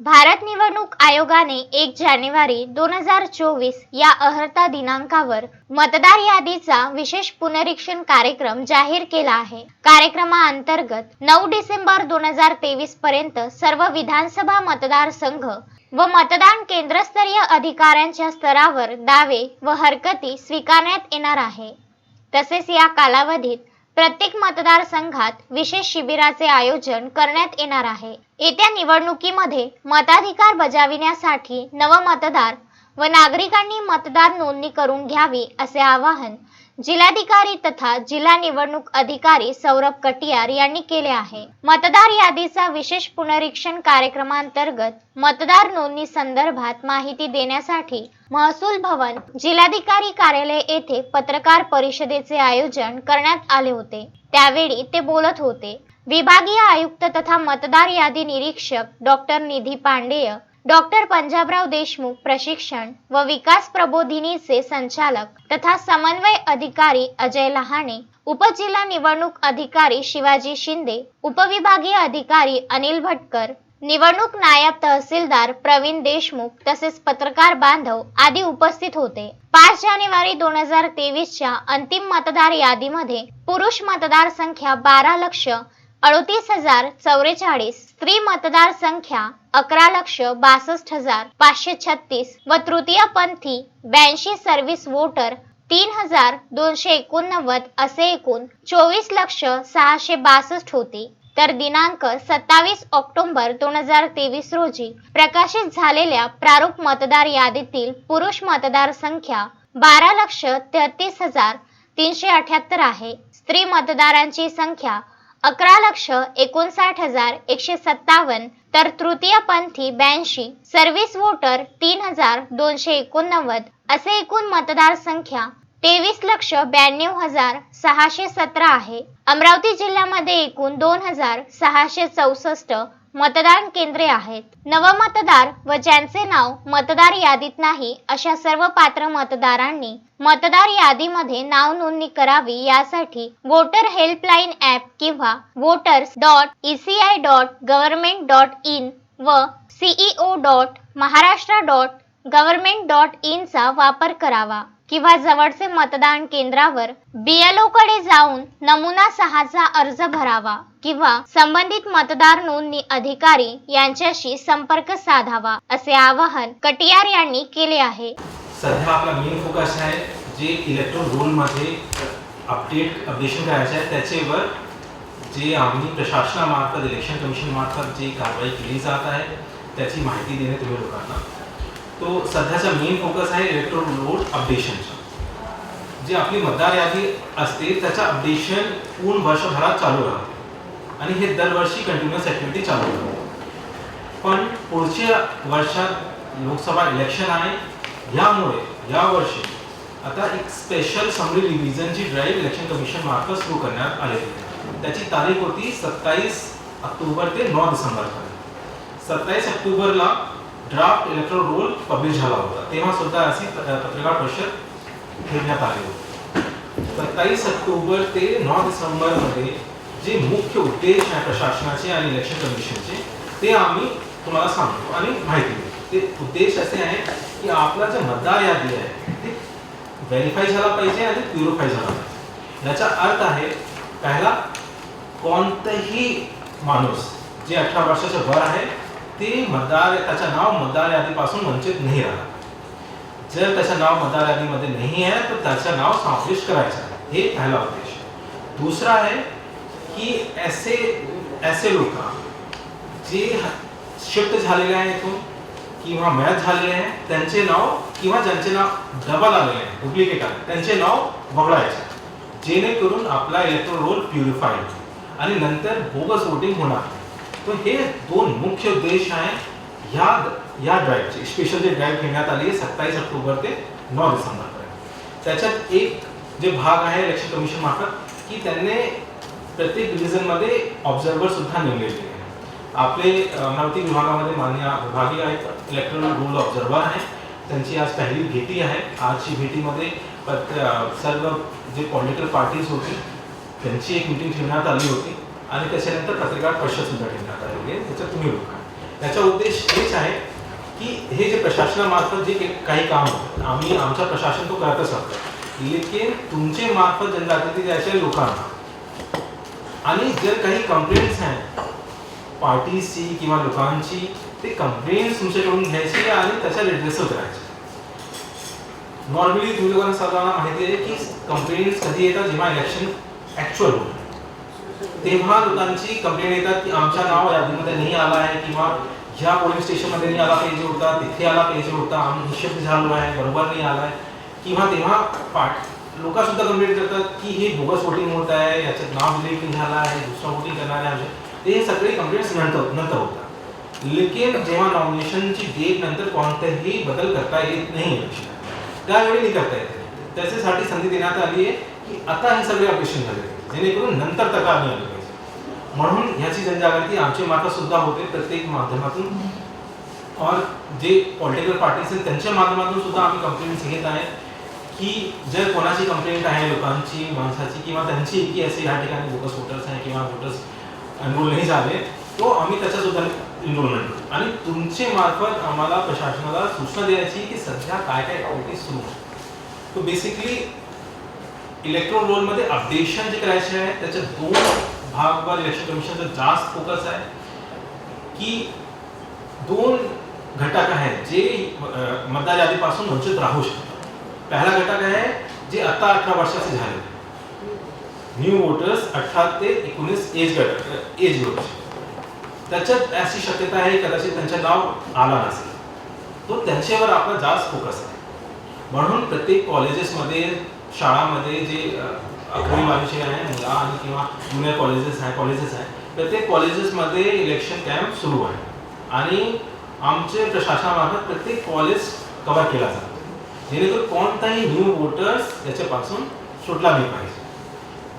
भारत निवडणूक आयोगाने एक जानेवारी दोन हजार चोवीस या अहर्ता दिनांकावर मतदार यादीचा विशेष पुनरीक्षण कार्यक्रम जाहीर केला आहे. कार्यक्रमाअंतर्गत नऊ डिसेंबर दोन हजार तेवीस पर्यंत सर्व विधानसभा मतदारसंघ व मतदान केंद्रस्तरीय अधिकाऱ्यांच्या स्तरावर दावे व हरकती स्वीकारण्यात येणार आहे. तसेच या कालावधीत प्रत्येक मतदारसंघात विशेष शिबिराचे आयोजन करण्यात येणार आहे. येत्या निवडणुकीमध्ये मताधिकार बजाविण्यासाठी नवमतदार व नागरिकांनी मतदार नोंदणी करून घ्यावी असे आवाहन जिल्हाधिकारी तथा जिल्हा निवडणूक अधिकारी सौरभ कटियार यांनी केले आहे. मतदार यादीचा विशेष पुनरीक्षण कार्यक्रमांतर्गत मतदार नोंदणी संदर्भात माहिती देण्यासाठी महसूल भवन जिल्हाधिकारी कार्यालय येथे पत्रकार परिषदेचे आयोजन करण्यात आले होते. त्यावेळी ते बोलत होते. विभागीय आयुक्त तथा मतदार यादी निरीक्षक डॉक्टर निधी पांडेय डॉक्टर पंजाबराव देशमुख प्रशिक्षण व विकास प्रबोधिनीचे संचालक तथा समन्वय अधिकारी अजय लहाणे उपजिल्हा निवडणूक अधिकारी शिवाजी शिंदे उपविभागीय अधिकारी अनिल भटकर निवडणूक नायब तहसीलदार प्रवीण देशमुख तसेच पत्रकार बांधव आदी उपस्थित होते. पाच जानेवारी दोन हजार तेवीसच्या अंतिम मतदार यादीमध्ये पुरुष मतदार संख्या बारा लक्ष अडतीस हजार चौवेचाळीस स्त्री मतदार संख्या अकरा लक्ष बासष्ट हजार पाचशे छत्तीस व तृतीयपंथी ब्याऐंशी सर्व्हिस वोटर तीन हजार दोनशे एकोणनव्वद असे एकूण चोवीस लक्ष सहाशे बासष्ट होते. तर दिनांक सत्तावीस ऑक्टोबर दोन हजार तेवीस रोजी प्रकाशित झालेल्या प्रारूप मतदार यादीतील पुरुष मतदार संख्या बारा लक्ष तेहतीस हजार तीनशे अठ्याहत्तर आहे. स्त्री मतदारांची संख्या अकरा लक्ष एकोणसाठ हजार एकशे सत्तावन्न तर तृतीयपंथी ब्याऐंशी सर्व्हिस वोटर तीन हजार दोनशे एकोणनव्वद असे एकूण मतदार संख्या तेवीस लक्ष ब्याण्णव हजार सहाशे सतरा आहे. अमरावती जिल्ह्यामध्ये एकूण दोन हजार सहाशे चौसष्ट मतदान केंद्रे आहेत. नवमतदार व ज्यांचे नाव मतदार यादीत नाही अशा सर्व पात्र मतदारांनी मतदार यादीमध्ये नाव नोंदणी करावी यासाठी वोटर हेल्पलाईन ॲप किंवा voters dot ECI dot government dot in व CEO dot Maharashtra dot government dot इनचा वापर करावा. किंवा जवळचे मतदान केंद्रावर BLO कडे जाऊन नमुना सहाचा अर्ज भरावा किंवा संबंधित मतदार नोंदणी अधिकारी यांच्याशी संपर्क साधावा असे आवाहन कटियार यांनी केले आहे. सध्या आपला मेन फोकस आहे जे इलेक्ट्रॉन रोलमध्ये अपडेट अपडेशन करायचं आहे त्याच्यावर जे आम्ही प्रशासनामार्फत इलेक्शन कमिशन मार्फत जी कारवाई केली जात आहे त्याची माहिती देणे तुम्ही लोकांना तो सध्याचा मेन फोकस आहे इलेक्ट्रॉन लोड अपडेशनचा जे आपली मतदार यादी असते त्याचं अपडेशन पूर्ण वर्षभरात चालू राहते. आणि हे दरवर्षी कंटिन्युअस ॲक्टिव्हिटी चालू राहते. पण पुढच्या वर्षात लोकसभा इलेक्शन आहे यामुळे यावर्षी आता एक स्पेशल समरी रिव्हिजनची ड्राईव्ह इलेक्शन कमिशन मार्फत सुरू करण्यात आली त्याची तारीख होती सत्तावीस ऑक्टोबर ते नऊ डिसेंबरपर्यंत. सत्तावीस ऑक्टोबरला ड्राफ्ट इलेक्ट्रल रोल पब्लिश झाला होता. तेव्हा सुद्धा अशी पत्रकार परिषद ठेवण्यात आली होती. सत्तावीस ऑक्टोबर ते नऊ डिसेंबरमध्ये जे मुख्य उद्देश आहे प्रशासनाचे आणि इलेक्शन कमिशनचे ते आम्ही तुम्हाला सांगतो आणि माहिती देतो. ते उद्देश असे आहे की आपला जे मतदार यादी आहे ते व्हेरीफाय झाला पाहिजे आणि प्युरिफाय झाला पाहिजे. याचा अर्थ आहे पहिला कोणताही माणूस जे अठरा वर्षाच्या वर आहे ते मतदार त्याचं नाव मतदार यादीपासून वंचित नाही राहणार. जर त्याचं नाव मतदार यादीमध्ये नाही आहे तर त्याचं नाव समावेश करायचं हे पहिला उद्देश. दुसरा आहे की ऐसे ऐसे लोक जे शिफ्ट झालेले आहे इथून किंवा मॅच झालेले आहे त्यांचे नाव किंवा ज्यांचे नाव डबल आलेले आहे डुप्लिकेट आले त्यांचे नाव वगळायचे जेणेकरून आपला इलेक्ट्रॉल रोल प्युरिफाय आणि नंतर बोगस वोटिंग होणार नाही. तर हे दोन मुख्य उद्देश आहे ह्या या ड्राईव्हचे स्पेशल जे ड्राईव्ह घेण्यात आली आहे सत्तावीस ऑक्टोबर ते नऊ डिसेंबरपर्यंत. त्याच्यात एक जे भाग आहे इलेक्शन कमिशन मार्फत की त्यांनी प्रत्येक डिव्हिजनमध्ये ऑब्झर्वर सुद्धा नेमलेले आहे आपले अमरावती विभागामध्ये मान्य विभागीय आहेत इलेक्ट्रॉनिक रोल ऑब्झर्वर आहे त्यांची आज पहिली भेटी आहे. आजची भेटीमध्ये सर्व जे पॉलिटिकल पार्टीज होती त्यांची एक मिटिंग ठेवण्यात आली होती. आणि त्याच्यानंतर पत्रकार परिषद सुद्धा ठेवण्यात आलेली आहे त्याच्यात तुम्ही लोक त्याचा उद्देश हेच आहे की हे जे प्रशासनामार्फत जे काही- काम होतं आम्ही आमचं प्रशासन तो करतच असतो लेकिन तुमचे मार्फत जनजागृती द्यायच्या लोकांना आणि जर काही कंप्लेंट्स आहेत पार्टीची किंवा लोकांची ते कंप्लेंट्स तुमच्याकडून घ्यायची आणि त्याच्या रिड्रेसल करायचे नॉर्मली तुम्ही लोकांना सर्वांना माहिती आहे की कंप्लेंट्स कधी येतात जेव्हा इलेक्शन ॲक्च्युअल होतं तेव्हा लोकांची कंप्लेंट येतात की आमच्या नाव यादीमध्ये नाही आला आहे किंवा ह्या पोलीस स्टेशनमध्ये नाही आला पाहिजे होता तिथे आला पाहिजे होता आम्ही निश्चित झालो आहे बरोबर नाही आला आहे. किंवा तेव्हा पाठ लोक सुद्धा कंप्लेंट करतात की हे बोगस वोटिंग होत आहे याच्यात नाव डिलीट नाही झालं आहे दुसरा वोटिंग करणार आहे ते ते सगळे कंप्लेंट्स नंतर नंतर होतात. लेकिन जेव्हा नॉमिनेशनची डेट नंतर कोणताही बदल करता येत नाही त्यावेळी नाही करता येत. त्याच्यासाठी संधी देण्यात आली आहे की आता हे सगळे ऑपरेशन झाले. जेणेकरून नंतर तक्रार नाही म्हणून ह्याची जनजागृती आमचे मार्फत सुद्धा होते प्रत्येक माध्यमातून. और जे पॉलिटिकल पार्टीज आहेत त्यांच्या माध्यमातून सुद्धा आम्ही कंप्लेंट्स घेत आहे की जर कोणाची कंप्लेंट आहे लोकांची माणसाची किंवा त्यांची की असे ह्या ठिकाणी बोगस वोटर्स आहे किंवा वोटर्स एनरोल नाही झाले तो आम्ही त्याच्या सुद्धा एनरोलमेंट आणि तुमचे मार्फत आम्हाला प्रशासनाला सूचना द्यायची की सध्या काय काय काउंटी सुरू आहे तो बेसिकली इलेक्ट्रॉन रोलमध्ये अपडेशन जे करायचे आहे त्याचे दोन भागवर इलेक्शन कमिशनचा जास्त फोकस आहे की दोन घटक आहेत जे मतदार यादीपासून वंचित राहू शकतात. पहिला घटक आहे जे आता अठरा वर्षाचे झाले. न्यू वोटर्स अठरा ते एकोणीस एज गट एज ग्रुपचे त्याच्यात अशी शक्यता आहे, कदाचित त्यांचं नाव आला नसेल. तो त्यांच्यावर आपला जास्त फोकस आहे. म्हणून प्रत्येक कॉलेजेसमध्ये शाळामध्ये जे अ, बाजूचे आहे मुला आणि किंवा जुन्या कॉलेजेस आहे कॉलेजेस आहे. प्रत्येक कॉलेजेसमध्ये इलेक्शन कॅम्प सुरू आहे. आणि आमचे प्रशासनामार्फत प्रत्येक कॉलेज कव्हर केला जातो. जेणेकरून कोणताही न्यू वोटर्स याच्यापासून सुटला नाही पाहिजे.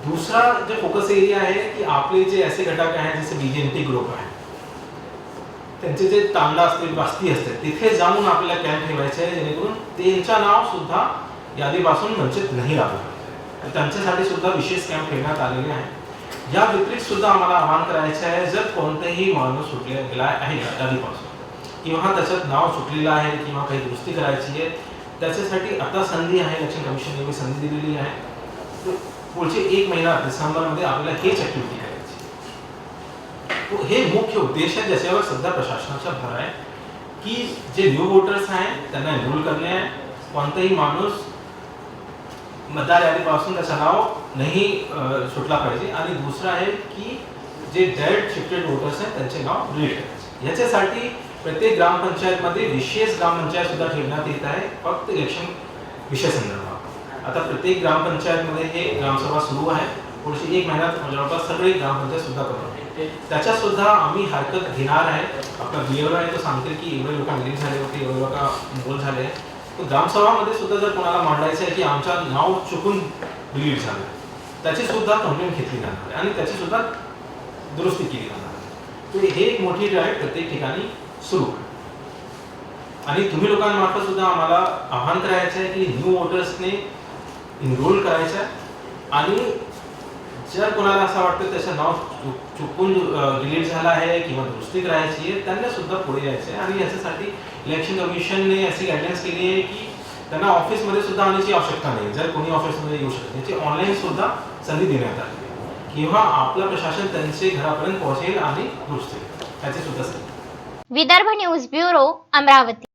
दुसरा जे फोकस एरिया आहे की आपले जे असे घटक आहेत जसे बीजेएनटी ग्रुप आहे त्यांचे जे तांडा असतील बास्ती असते तिथे जाऊन आपल्याला कॅम्प ठेवायचे आहे जेणेकरून त्यांचं नाव सुद्धा यादीपासून वंचित नाही राहू त्यांच्यासाठी सुद्धा विशेष कॅम्प ठेवण्यात आलेले आहे. या व्यतिरिक्त सुद्धा आम्हाला आवाहन करायचं आहे जर कोणताही माणूस सुटलेला गेला आहे आजारीपासून किंवा त्याच्यात नाव सुटलेलं आहे किंवा काही दुरुस्ती करायची आहे त्याच्यासाठी आता संधी आहे इलेक्शन कमिशनने मी संधी दिलेली आहे. तर पुढचे एक महिना डिसेंबरमध्ये आपल्याला हेच ॲक्टिव्हिटी करायची तो हे मुख्य उद्देश आहे ज्याच्यावर सध्या प्रशासनाचा भर आहे की जे न्यू वोटर्स आहेत त्यांना एनरोल करणे आहे. कोणताही माणूस मतदार यादीपासून त्याचं नाव नाही सुटला पाहिजे. आणि दुसरं आहे की जे डायरेक्ट शिफ्टेड वोटर्स आहेत त्यांचे नाव डिलीट करायचे याच्यासाठी प्रत्येक ग्रामपंचायतमध्ये विशेष ग्रामपंचायत सुद्धा ठेवण्यात येत आहे. फक्त इलेक्शन विषय संदर्भात आता प्रत्येक ग्रामपंचायतमध्ये हे ग्रामसभा सुरू आहे. पुढची एक महिन्यात म्हणजे जवळपास सगळे ग्रामपंचायत सुद्धा करून त्याच्यात सुद्धा आम्ही हरकत घेणार आहे. आपला बिहेवियर आहे तो सांगते की एवढे लोक रिलीज झाले होते एवढे लोक बोल झाले. ग्रामसभामध्ये सुद्धा जर कोणाला मांडायचं आहे की आमच्या नाव चुकून डिलीट झालं त्याची सुद्धा कंप्लेंट घेतली जाणार आणि त्याची सुद्धा दुरुस्ती केली जाणार तर हे एक मोठी ड्राईव्ह प्रत्येक ठिकाणी सुरू आणि तुम्ही लोकांमार्फत सुद्धा आम्हाला आव्हान करायचं आहे की न्यू वोटर्सने इनरोल करायचं आहे आणि जर कोणाला असं वाटतं त्याचं नाव चुकून डिलीट झालं आहे किंवा दुरुस्ती करायची आहे त्यांना सुद्धा पुढे यायचं आहे आणि याच्यासाठी इलेक्शन कमिशनने अशी गाईडलाईन्स केली आहे की त्यांना ऑफिसमध्ये सुद्धा आणण्याची आवश्यकता नाही. जर कोणी ऑफिसमध्ये येऊ शकत त्याची ऑनलाईन सुद्धा संधी देण्यात आली. किंवा आपलं प्रशासन त्यांचे घरापर्यंत पोहोचेल आणि दुरुस्ती त्याचे सुद्धा विदर्भ न्यूज ब्युरो अमरावती.